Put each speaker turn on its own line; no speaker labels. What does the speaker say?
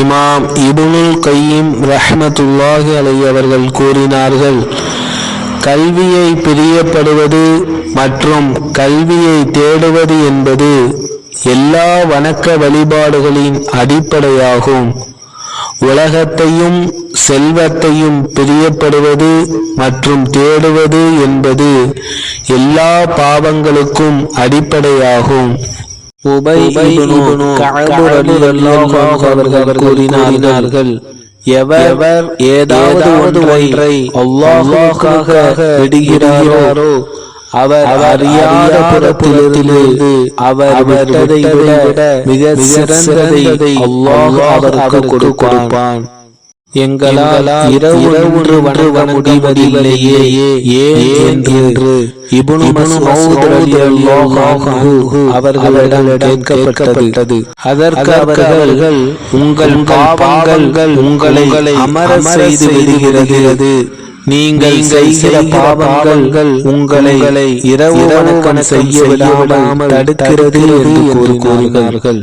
இமாம் இபுனுல் கையீம் ரஹமத்துல்லாஹி அலை அவர்கள் கூறினார்கள் கல்வியை பிரியப்படுவது மற்றும் கல்வியை தேடுவது என்பது எல்லா வணக்க வழிபாடுகளின் அடிப்படையாகும். உலகத்தையும் செல்வத்தையும் பிரியப்படுவது மற்றும் தேடுவது என்பது எல்லா பாவங்களுக்கும் அடிப்படையாகும். அவர்கள் கூறினார்கள் எவர் ஏதாவது ஒன்றை அல்லாஹ்வுக்காக விடுகிறாரோ அவர் அறியாத புறத்திலிருந்து அவர் விட்டதை விட மிக சிறந்ததை அல்லாஹ் அவருக்கு கொடுப்பான். எங்களால் இரவு ஒன்று வணங்க முடிவதில்லையே ஏன் என்று அவர்களிடம் கேட்கப்பட்டது. அதற்கு அவர்கள் உங்கள் பாவங்கள் உங்களை அமர செய்து விடுகிறது. நீங்கள் செய்கிற பாவங்கள் உங்களை இரவு வணக்கம் செய்ய விடாமல் தடுக்கிறது என்று கூறினார்கள்.